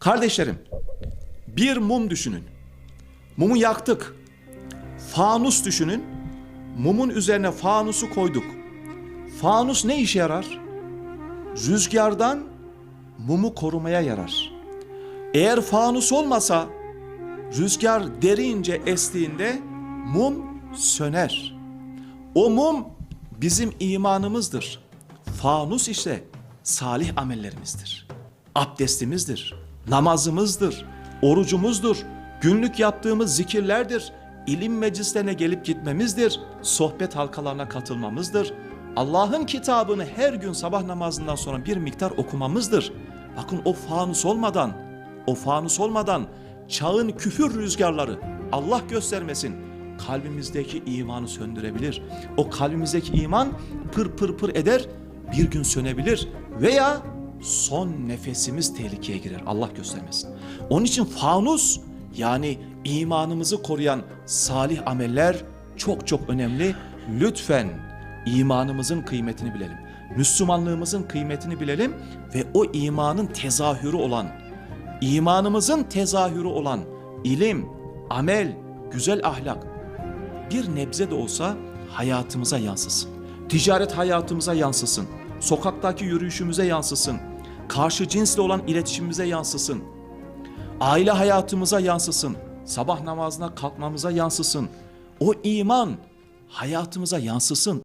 Kardeşlerim, bir mum düşünün. Mumu yaktık. Fanus düşünün. Mumun üzerine fanusu koyduk. Fanus ne işe yarar? Rüzgardan mumu korumaya yarar. Eğer fanus olmasa rüzgar derince estiğinde mum söner. O mum bizim imanımızdır. Fanus ise salih amellerimizdir. Abdestimizdir, namazımızdır, orucumuzdur, günlük yaptığımız zikirlerdir, ilim meclislerine gelip gitmemizdir, sohbet halkalarına katılmamızdır. Allah'ın kitabını her gün sabah namazından sonra bir miktar okumamızdır. Bakın o fanus olmadan, o fanus olmadan çağın küfür rüzgarları Allah göstermesin kalbimizdeki imanı söndürebilir. O kalbimizdeki iman pır pır pır eder bir gün sönebilir veya son nefesimiz tehlikeye girer Allah göstermesin. Onun için fanus yani imanımızı koruyan salih ameller çok çok önemli. Lütfen imanımızın kıymetini bilelim. Müslümanlığımızın kıymetini bilelim ve o imanın tezahürü olan imanımızın tezahürü olan ilim, amel, güzel ahlak bir nebze de olsa hayatımıza yansısın. Ticaret hayatımıza yansısın. Sokaktaki yürüyüşümüze yansısın. Karşı cinsle olan iletişimimize yansısın. Aile hayatımıza yansısın. Sabah namazına kalkmamıza yansısın. O iman hayatımıza yansısın.